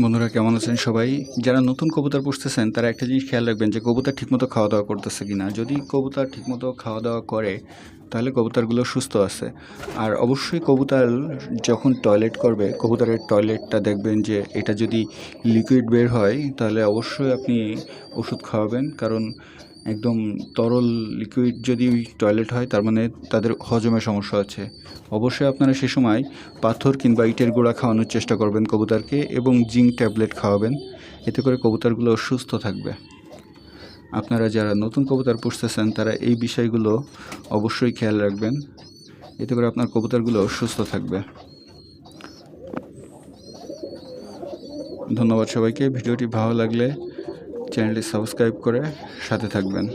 বন্ধুরা, কেমন আছেন সবাই? যারা নতুন কবুতর পুষতেছেন, তারা একটা জিনিস খেয়াল রাখবেন যে, কবুতর ঠিকমতো খাওয়া দাওয়া করতেছে কিনা। যদি কবুতর ঠিকমতো খাওয়া দাওয়া করে তাহলে কবুতরগুলো সুস্থ আছে। আর অবশ্যই কবুতর যখন টয়লেট করবে, কবুতরের টয়লেটটা দেখবেন যে এটা যদি লিকুইড বের হয়, তাহলে অবশ্যই আপনি ওষুধ খাওয়াবেন। কারণ একদম তরল লিকুইড যদি টয়লেট হয়, তার মানে তাদের হজমের সমস্যা আছে। অবশ্যই আপনারা সে সময় পাথর কিংবা ইটের গুঁড়া খাওয়ানোর চেষ্টা করবেন কবুতরকে এবং জিঙ্ক ট্যাবলেট খাওয়াবেন। এতে করে কবুতরগুলো সুস্থ থাকবে। আপনারা যারা নতুন কবুতর পুষতেছেন, তারা এই বিষয়গুলো অবশ্যই খেয়াল রাখবেন। এতে করে আপনার কবুতরগুলো সুস্থ থাকবে। ধন্যবাদ সবাইকে। ভিডিওটি ভালো লাগলে চ্যানেলটি সাবস্ক্রাইব করে সাথে থাকবেন।